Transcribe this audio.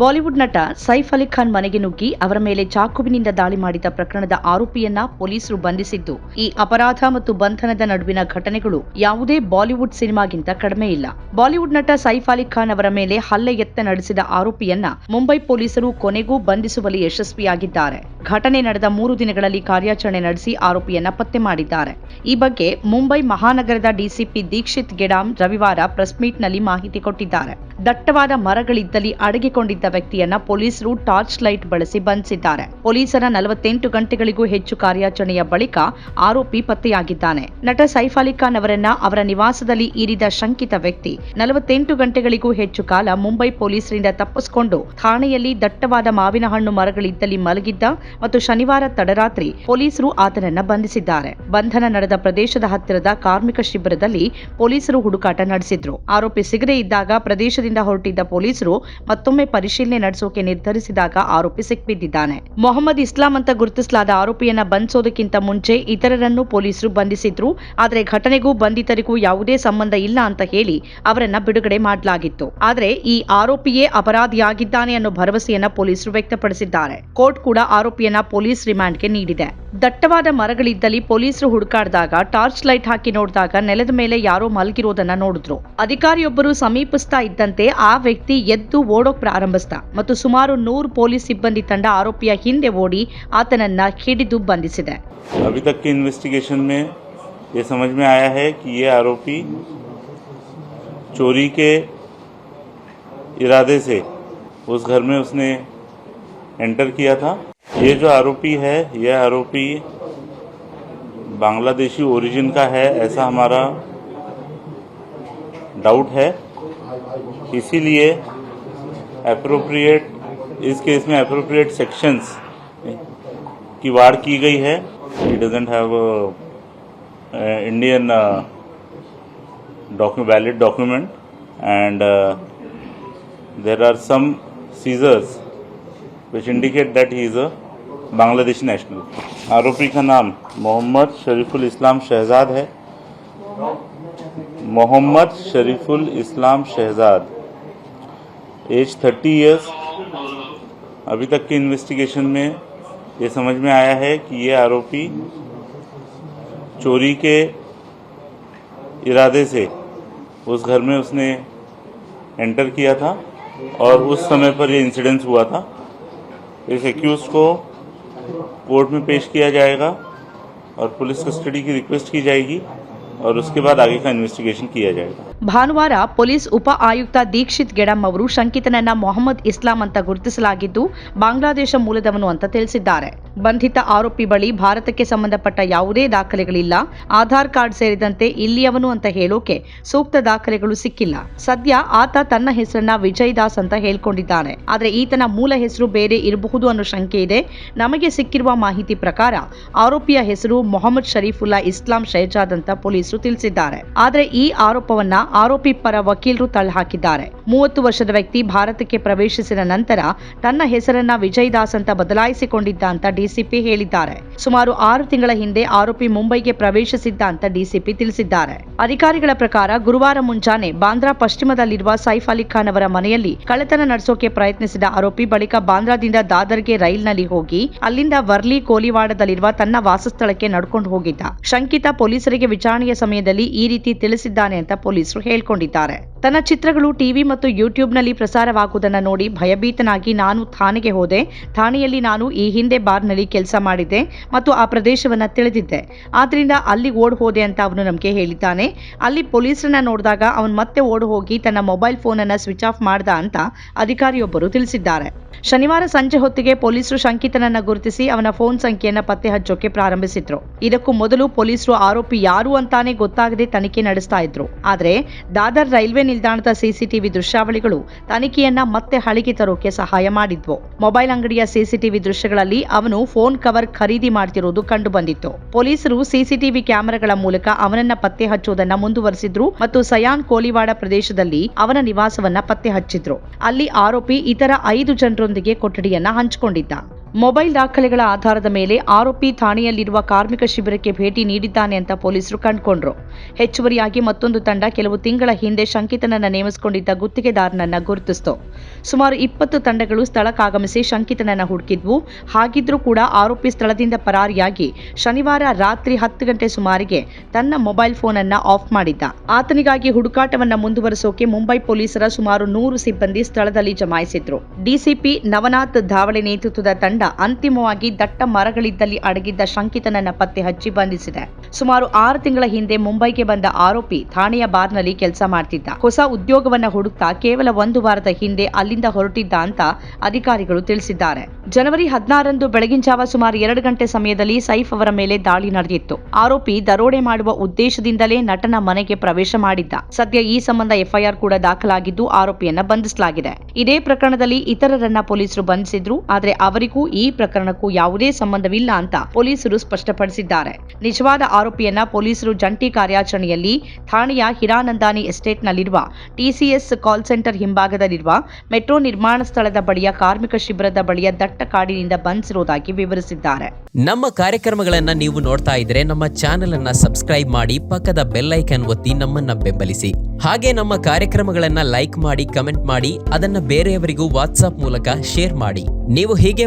Bollywood ನಟ ಸೈಫ್ ಅಲಿ ಖಾನ್ ಮನೆಗೆ ನುಗ್ಗಿ ಅವರ ಮೇಲೆ ಚಾಕುವಿನಿಂದ ದಾಳಿ ಮಾಡಿದ ಪ್ರಕರಣದ ಆರೋಪಿಯನ್ನ ಪೊಲೀಸರು ಬಂಧಿಸಿದ್ದು. ಈ ಅಪರಾಧ ಮತ್ತು ಬಂಧನದ ನಡುವಿನ ಘಟನೆಗಳು ಯಾವುದೇ ಬಾಲಿವುಡ್ ಸಿನಿಮಾಗಿಂತ ಕಡಿಮೆ ಇಲ್ಲ. ಬಾಲಿವುಡ್ ನಟ ಸೈಫ್ ಅಲಿ ಖಾನ್ ಅವರ ಮೇಲೆ ಹಲ್ಲೆ ಯತ್ನ ನಡೆಸಿದ ಆರೋಪಿಯನ್ನ ಮುಂಬೈ ಪೊಲೀಸರು ಕೊನೆಗೂ ಬಂಧಿಸುವಲ್ಲಿ ಯಶಸ್ವಿಯಾಗಿದ್ದಾರೆ. ಘಟನೆ ನಡೆದ ಮೂರು ದಿನಗಳಲ್ಲಿ ಕಾರ್ಯಾಚರಣೆ ನಡೆಸಿ ಆರೋಪಿಯನ್ನ ಪತ್ತೆ ಮಾಡಿದ್ದಾರೆ. ಈ ಬಗ್ಗೆ ಮುಂಬೈ ಮಹಾನಗರದ ಡಿಸಿಪಿ ದೀಕ್ಷಿತ್ ಗೆಡಾಮ್ ರವಿವಾರ ಪ್ರೆಸ್ ಮೀಟ್ನಲ್ಲಿ ಮಾಹಿತಿ ಕೊಟ್ಟಿದ್ದಾರೆ. ದಟ್ಟವಾದ ಮರಗಳಿದ್ದಲ್ಲಿ ಅಡಗಿಕೊಂಡಿದ್ದ ವ್ಯಕ್ತಿಯನ್ನ ಪೊಲೀಸರು ಟಾರ್ಚ್ ಲೈಟ್ ಬಳಸಿ ಬಂಧಿಸಿದ್ದಾರೆ. ಪೊಲೀಸರ ನಲವತ್ತೆಂಟು ಗಂಟೆಗಳಿಗೂ ಹೆಚ್ಚು ಕಾರ್ಯಾಚರಣೆಯ ಬಳಿಕ ಆರೋಪಿ ಪತ್ತೆಯಾಗಿದ್ದಾನೆ. ನಟ ಸೈಫ್ ಅಲಿ ಖಾನ್ ಅವರನ್ನ ಅವರ ನಿವಾಸದಲ್ಲಿ ಇರಿದ ಶಂಕಿತ ವ್ಯಕ್ತಿ ನಲವತ್ತೆಂಟು ಗಂಟೆಗಳಿಗೂ ಹೆಚ್ಚು ಕಾಲ ಮುಂಬೈ ಪೊಲೀಸರಿಂದ ತಪ್ಪಿಸಿಕೊಂಡು, ಠಾಣೆಯಲ್ಲಿ ದಟ್ಟವಾದ ಮಾವಿನ ಹಣ್ಣು ಮರಗಳಿದ್ದಲ್ಲಿ ಮಲಗಿದ್ದ ಮತ್ತು ಶನಿವಾರ ತಡರಾತ್ರಿ ಪೊಲೀಸರು ಆತನನ್ನ ಬಂಧಿಸಿದ್ದಾರೆ. ಬಂಧನ ನಡೆದ ಪ್ರದೇಶದ ಹತ್ತಿರದ ಕಾರ್ಮಿಕ ಶಿಬಿರದಲ್ಲಿ ಪೊಲೀಸರು ಹುಡುಕಾಟ ನಡೆಸಿದ್ರು. ಆರೋಪಿ ಸಿಗದೇ ಇದ್ದಾಗ ಪ್ರದೇಶದಿಂದ ಹೊರಟಿದ್ದ ಪೊಲೀಸರು ಮತ್ತೊಮ್ಮೆ ಪರಿಶೀಲನೆ ನಡೆಸೋಕೆ ನಿರ್ಧರಿಸಿದಾಗ ಆರೋಪಿ ಸಿಕ್ಬಿದ್ದಿದ್ದಾನೆ. ಮೊಹಮ್ಮದ್ ಇಸ್ಲಾಂ ಅಂತ ಗುರುತಿಸಲಾದ ಆರೋಪಿಯನ್ನ ಬಂಧಿಸೋದಕ್ಕಿಂತ ಮುಂಚೆ ಇತರರನ್ನು ಪೊಲೀಸರು ಬಂಧಿಸಿದ್ರು. ಆದರೆ ಘಟನೆಗೂ ಬಂಧಿತರಿಗೂ ಯಾವುದೇ ಸಂಬಂಧ ಇಲ್ಲ ಅಂತ ಹೇಳಿ ಅವರನ್ನ ಬಿಡುಗಡೆ ಮಾಡಲಾಗಿತ್ತು. ಆದರೆ ಈ ಆರೋಪಿಯೇ ಅಪರಾಧಿಯಾಗಿದ್ದಾನೆ ಅನ್ನೋ ಭರವಸೆಯನ್ನ ಪೊಲೀಸರು ವ್ಯಕ್ತಪಡಿಸಿದ್ದಾರೆ. ಕೋರ್ಟ್ ಕೂಡ ಆರೋಪಿಯನ್ನ ಪೊಲೀಸ್ ರಿಮಾಂಡ್ಗೆ ನೀಡಿದೆ ದಟ್ಟವಾದ ಮರಗಳಿದ್ದಲ್ಲಿ ಪೊಲೀಸರು ಹುಡುಕಾಡಿದಾಗ ಟಾರ್ಚ್ ಲೈಟ್ ಹಾಕಿ ನೋಡಿದಾಗ ನೆಲದ ಮೇಲೆ ಯಾರೋ ಮಲಗಿರೋದನ್ನ ನೋಡಿದ್ರು ಅಧಿಕಾರಿಯೊಬ್ಬರು ಸಮೀಪಿಸ್ತಾ ಇದ್ದಂತೆ ಆ ವ್ಯಕ್ತಿ ಎದ್ದು ಓಡೋಕ್ ಪ್ರಾರಂಭಿಸಿದ ಮತ್ತು ಸುಮಾರು ನೂರು ಪೊಲೀಸ್ ಸಿಬ್ಬಂದಿ ತಂಡ ಆರೋಪಿಯ ಹಿಂದೆ ಓಡಿ ಆತನನ್ನ ಹಿಡಿದು ಬಂಧಿಸಿದೆ अभी तक की इन्वेस्टिगेशन में ये समझ में आया है कि ये आरोपी चोरी के इरादे से उस घर में उसने एंटर किया था ये जो आरोपी है, यह आरोपी बांग्लादेशी ओरिजिन का है, ऐसा हमारा डाउट है। इसीलिए अप्रोप्रिएट इस केस में अप्रोप्रिएट सेक्शंस की वार की गई है। He doesn't have Indian valid document and there are some seizures which indicate that he is a Bangladeshi national आरोपी का नाम मोहम्मद शरीफुल इस्लाम शहजाद है। Mohammad Shariful Islam Shahzad. Age thirty years अभी तक की इन्वेस्टिगेशन में ये समझ में आया है कि ये आरोपी चोरी के इरादे से उस घर में उसने एंटर किया था और उस समय पर ये इंसिडेंस हुआ था। इस एक्यूज को कोर्ट में पेश किया जाएगा और पुलिस कस्टडी की रिक्वेस्ट की जाएगी और उसके बाद आगे का इन्वेस्टिगेशन किया जाएगा ಭಾನುವಾರ ಪೊಲೀಸ್ ಉಪ ಆಯುಕ್ತ ದೀಕ್ಷಿತ್ ಗೆಡಮ್ ಅವರು ಶಂಕಿತನನ್ನ ಮೊಹಮ್ಮದ್ ಇಸ್ಲಾಂ ಅಂತ ಗುರುತಿಸಲಾಗಿದ್ದು ಬಾಂಗ್ಲಾದೇಶ ಮೂಲದವನು ಅಂತ ತಿಳಿಸಿದ್ದಾರೆ ಬಂಧಿತ ಆರೋಪಿ ಬಳಿ ಭಾರತಕ್ಕೆ ಸಂಬಂಧಪಟ್ಟ ಯಾವುದೇ ದಾಖಲೆಗಳಿಲ್ಲ. ಆಧಾರ್ ಕಾರ್ಡ್ ಸೇರಿದಂತೆ ಇಲ್ಲಿಯವನು ಅಂತ ಹೇಳೋಕೆ ಸೂಕ್ತ ದಾಖಲೆಗಳು ಸಿಕ್ಕಿಲ್ಲ. ಸದ್ಯ ಆತ ತನ್ನ ಹೆಸರನ್ನ ವಿಜಯ್ ದಾಸ್ ಅಂತ ಹೇಳ್ಕೊಂಡಿದ್ದಾನೆ. ಆದ್ರೆ ಈತನ ಮೂಲ ಹೆಸರು ಬೇರೆ ಇರಬಹುದು ಅನ್ನೋ ಶಂಕೆ ಇದೆ. ನಮಗೆ ಸಿಕ್ಕಿರುವ ಮಾಹಿತಿ ಪ್ರಕಾರ ಆರೋಪಿಯ ಹೆಸರು ಮೊಹಮ್ಮದ್ ಶರೀಫುಲ್ಲಾ ಇಸ್ಲಾಂ ಶೈಜಾದ್ ಅಂತ ಪೊಲೀಸರು ತಿಳಿಸಿದ್ದಾರೆ. ಆದ್ರೆ ಈ ಆರೋಪವನ್ನ ಆರೋಪಿ ಪರ ವಕೀಲರು ತಳ್ಳಹಾಕಿದ್ದಾರೆ. ಮೂವತ್ತು ವರ್ಷದ ವ್ಯಕ್ತಿ ಭಾರತಕ್ಕೆ ಪ್ರವೇಶಿಸಿದ ನಂತರ ತನ್ನ ಹೆಸರನ್ನ ವಿಜಯ್ ದಾಸ್ ಅಂತ ಬದಲಾಯಿಸಿಕೊಂಡಿದ್ದ ಅಂತ ಡಿಸಿಪಿ ಹೇಳಿದ್ದಾರೆ. ಸುಮಾರು ಆರು ತಿಂಗಳ ಹಿಂದೆ ಆರೋಪಿ ಮುಂಬೈಗೆ ಪ್ರವೇಶಿಸಿದ್ದ ಅಂತ ಡಿಸಿಪಿ ತಿಳಿಸಿದ್ದಾರೆ. ಅಧಿಕಾರಿಗಳ ಪ್ರಕಾರ ಗುರುವಾರ ಮುಂಜಾನೆ ಬಾಂದ್ರಾ ಪಶ್ಚಿಮದಲ್ಲಿರುವ ಸೈಫ್ ಅಲಿ ಖಾನ್ ಅವರ ಮನೆಯಲ್ಲಿ ಕಳ್ಳತನ ನಡೆಸೋಕೆ ಪ್ರಯತ್ನಿಸಿದ ಆರೋಪಿ ಬಳಿಕ ಬಾಂದ್ರಾದಿಂದ ದಾದರ್ಗೆ ರೈಲ್ನಲ್ಲಿ ಹೋಗಿ ಅಲ್ಲಿಂದ ವರ್ಲಿ ಕೋಲಿವಾಡದಲ್ಲಿರುವ ತನ್ನ ವಾಸಸ್ಥಳಕ್ಕೆ ನಡ್ಕೊಂಡು ಹೋಗಿದ್ದ. ಶಂಕಿತ ಪೊಲೀಸರಿಗೆ ವಿಚಾರಣೆಯ ಸಮಯದಲ್ಲಿ ಈ ರೀತಿ ತಿಳಿಸಿದ್ದಾನೆ ಅಂತ ಪೊಲೀಸರು ಹೇಳ್ಕೊಂಡಿದ್ದಾರೆ. ತನ್ನ ಚಿತ್ರಗಳು ಟಿವಿ ಮತ್ತು ಯೂಟ್ಯೂಬ್ನಲ್ಲಿ ಪ್ರಸಾರವಾಗುವುದನ್ನು ನೋಡಿ ಭಯಭೀತನಾಗಿ ನಾನು ಠಾಣೆಗೆ ಹೋದೆ. ಠಾಣೆಯಲ್ಲಿ ನಾನು ಈ ಹಿಂದೆ ಬಾರ್ನಲ್ಲಿ ಕೆಲಸ ಮಾಡಿದ್ದೆ ಮತ್ತು ಆ ಪ್ರದೇಶವನ್ನು ತಿಳಿದಿದ್ದೆ. ಆದ್ದರಿಂದ ಅಲ್ಲಿ ಓಡ್ ಹೋದೆ ಅಂತ ಅವನು ನಮಗೆ ಹೇಳಿದ್ದಾನೆ. ಅಲ್ಲಿ ಪೊಲೀಸರನ್ನ ನೋಡಿದಾಗ ಅವನು ಮತ್ತೆ ಓಡ್ ಹೋಗಿ ತನ್ನ ಮೊಬೈಲ್ ಫೋನನ್ನು ಸ್ವಿಚ್ ಆಫ್ ಮಾಡ್ದ ಅಂತ ಅಧಿಕಾರಿಯೊಬ್ಬರು ತಿಳಿಸಿದ್ದಾರೆ. ಶನಿವಾರ ಸಂಜೆ ಹೊತ್ತಿಗೆ ಪೊಲೀಸರು ಶಂಕಿತನನ್ನ ಗುರುತಿಸಿ ಅವನ ಫೋನ್ ಸಂಖ್ಯೆಯನ್ನ ಪತ್ತೆ ಹಚ್ಚೋಕೆ ಪ್ರಾರಂಭಿಸಿದ್ರು. ಇದಕ್ಕೂ ಮೊದಲು ಪೊಲೀಸರು ಆರೋಪಿ ಯಾರು ಅಂತಾನೆ ಗೊತ್ತಾಗದೆ ತನಿಖೆ ನಡೆಸ್ತಾ ಇದ್ರು. ಆದ್ರೆ ದಾದರ್ ರೈಲ್ವೆ ನಿಲ್ದಾಣದ ಸಿಸಿಟಿವಿ ದೃಶ್ಯಾವಳಿಗಳು ತನಿಖೆಯನ್ನ ಮತ್ತೆ ಹಳಿಗೆ ತರೋಕೆ ಸಹಾಯ ಮಾಡಿದ್ವು. ಮೊಬೈಲ್ ಅಂಗಡಿಯ ಸಿಸಿಟಿವಿ ದೃಶ್ಯಗಳಲ್ಲಿ ಅವನು ಫೋನ್ ಕವರ್ ಖರೀದಿ ಮಾಡ್ತಿರೋದು ಕಂಡು ಬಂದಿತ್ತು. ಪೊಲೀಸರು ಸಿಸಿಟಿವಿ ಕ್ಯಾಮೆರಾಗಳ ಮೂಲಕ ಅವನನ್ನ ಪತ್ತೆ ಹಚ್ಚುವುದನ್ನ ಮುಂದುವರೆಸಿದ್ರು ಮತ್ತು ಸಯಾನ್ ಕೋಲಿವಾಡ ಪ್ರದೇಶದಲ್ಲಿ ಅವನ ನಿವಾಸವನ್ನ ಪತ್ತೆ ಹಚ್ಚಿದ್ರು. ಅಲ್ಲಿ ಆರೋಪಿ ಇತರ ಐದು ಜನರೊಂದಿಗೆ ಕೊಠಡಿಯನ್ನ ಹಂಚಿಕೊಂಡಿದ್ದ. ಮೊಬೈಲ್ ದಾಖಲೆಗಳ ಆಧಾರದ ಮೇಲೆ ಆರೋಪಿ ಠಾಣೆಯಲ್ಲಿರುವ ಕಾರ್ಮಿಕ ಶಿಬಿರಕ್ಕೆ ಭೇಟಿ ನೀಡಿದ್ದಾನೆ ಅಂತ ಪೊಲೀಸರು ಕಂಡುಕೊಂಡ್ರು. ಹೆಚ್ಚುವರಿಯಾಗಿ ಮತ್ತೊಂದು ತಂಡ ಕೆಲವು ತಿಂಗಳ ಹಿಂದೆ ಶಂಕಿತನನ್ನ ನೇಮಿಸಿಕೊಂಡಿದ್ದ ಗುತ್ತಿಗೆದಾರನನ್ನ ಗುರುತಿಸಿತು. ಸುಮಾರು ಇಪ್ಪತ್ತು ತಂಡಗಳು ಸ್ಥಳಕ್ಕಾಗಮಿಸಿ ಶಂಕಿತನನ್ನ ಹುಡುಕಿದ್ವು. ಹಾಗಿದ್ರೂ ಕೂಡ ಆರೋಪಿ ಸ್ಥಳದಿಂದ ಪರಾರಿಯಾಗಿ ಶನಿವಾರ ರಾತ್ರಿ ಹತ್ತು ಗಂಟೆ ಸುಮಾರಿಗೆ ತನ್ನ ಮೊಬೈಲ್ ಫೋನ್ ಅನ್ನ ಆಫ್ ಮಾಡಿದ್ದ. ಆತನಿಗಾಗಿ ಹುಡುಕಾಟವನ್ನ ಮುಂದುವರಿಸೋಕೆ ಮುಂಬೈ ಪೊಲೀಸರ ಸುಮಾರು ನೂರು ಸಿಬ್ಬಂದಿ ಸ್ಥಳದಲ್ಲಿ ಜಮಾಯಿಸಿದ್ರು. ಡಿಸಿಪಿ ನವನಾಥ್ ಧಾವಳೆ ನೇತೃತ್ವದ ತಂಡ ಅಂತಿಮವಾಗಿ ದಟ್ಟ ಮರಗಳಿದ್ದಲ್ಲಿ ಅಡಗಿದ್ದ ಶಂಕಿತನನ್ನ ಪತ್ತೆ ಹಚ್ಚಿ ಬಂಧಿಸಿದೆ. ಸುಮಾರು ಆರು ತಿಂಗಳ ಹಿಂದೆ ಮುಂಬೈಗೆ ಬಂದ ಆರೋಪಿ ಠಾಣೆಯ ಬಾರ್ನಲ್ಲಿ ಕೆಲಸ ಮಾಡ್ತಿದ್ದ. ಹೊಸ ಉದ್ಯೋಗವನ್ನ ಹುಡುಕ್ತಾ ಕೇವಲ ಒಂದು ವಾರದ ಹಿಂದೆ ಅಲ್ಲಿಂದ ಹೊರಟಿದ್ದ ಅಂತ ಅಧಿಕಾರಿಗಳು ತಿಳಿಸಿದ್ದಾರೆ. ಜನವರಿ ಹದಿನಾರರಂದು ಬೆಳಗಿನ ಜಾವ ಸುಮಾರು ಎರಡು ಗಂಟೆ ಸಮಯದಲ್ಲಿ ಸೈಫ್ ಅವರ ಮೇಲೆ ದಾಳಿ ನಡೆದಿತ್ತು. ಆರೋಪಿ ದರೋಡೆ ಮಾಡುವ ಉದ್ದೇಶದಿಂದಲೇ ನಟನ ಮನೆಗೆ ಪ್ರವೇಶ ಮಾಡಿದ್ದ. ಸದ್ಯ ಈ ಸಂಬಂಧ ಎಫ್ಐಆರ್ ಕೂಡ ದಾಖಲಾಗಿದ್ದು ಆರೋಪಿಯನ್ನ ಬಂಧಿಸಲಾಗಿದೆ. ಇದೇ ಪ್ರಕರಣದಲ್ಲಿ ಇತರರನ್ನ ಪೊಲೀಸರು ಬಂಧಿಸಿದ್ರು, ಆದರೆ ಅವರಿಗೂ ಈ ಪ್ರಕರಣಕ್ಕೂ ಯಾವುದೇ ಸಂಬಂಧವಿಲ್ಲ ಅಂತ ಪೊಲೀಸರು ಸ್ಪಷ್ಟಪಡಿಸಿದ್ದಾರೆ. ನಿಜವಾದ ಆರೋಪಿಯನ್ನ ಪೊಲೀಸರು ಜಂಟಿ ಕಾರ್ಯಾಚರಣೆಯಲ್ಲಿ ಠಾಣೆಯ ಹಿರಾನಂದಾನಿ ಎಸ್ಟೇಟ್ನಲ್ಲಿರುವ ಟಿಸಿಎಸ್ ಕಾಲ್ ಸೆಂಟರ್ ಹಿಂಭಾಗದಲ್ಲಿರುವ ಮೆಟ್ರೋ ನಿರ್ಮಾಣ ಸ್ಥಳದ ಬಳಿಯ ಕಾರ್ಮಿಕ ಶಿಬಿರದ ಬಳಿಯ ದಟ್ಟ ಕಾಡಿನಿಂದ ಬಂಧಿಸಿರುವುದಾಗಿ ವಿವರಿಸಿದ್ದಾರೆ. ನಮ್ಮ ಕಾರ್ಯಕ್ರಮಗಳನ್ನ ನೀವು ನೋಡ್ತಾ ಇದ್ರೆ ನಮ್ಮ ಚಾನೆಲ್ ಅನ್ನ ಸಬ್ಸ್ಕ್ರೈಬ್ ಮಾಡಿ ಪಕ್ಕದ ಬೆಲ್ಲೈಕನ್ ಒತ್ತಿ ನಮ್ಮನ್ನ ಬೆಂಬಲಿಸಿ. ಹಾಗೆ ನಮ್ಮ ಕಾರ್ಯಕ್ರಮಗಳನ್ನ ಲೈಕ್ ಮಾಡಿ, ಕಮೆಂಟ್ ಮಾಡಿ, ಅದನ್ನ ಬೇರೆಯವರಿಗೂ ವಾಟ್ಸ್ಆಪ್ ಮೂಲಕ ಶೇರ್ ಮಾಡಿ. ನೀವು ಹೀಗೆ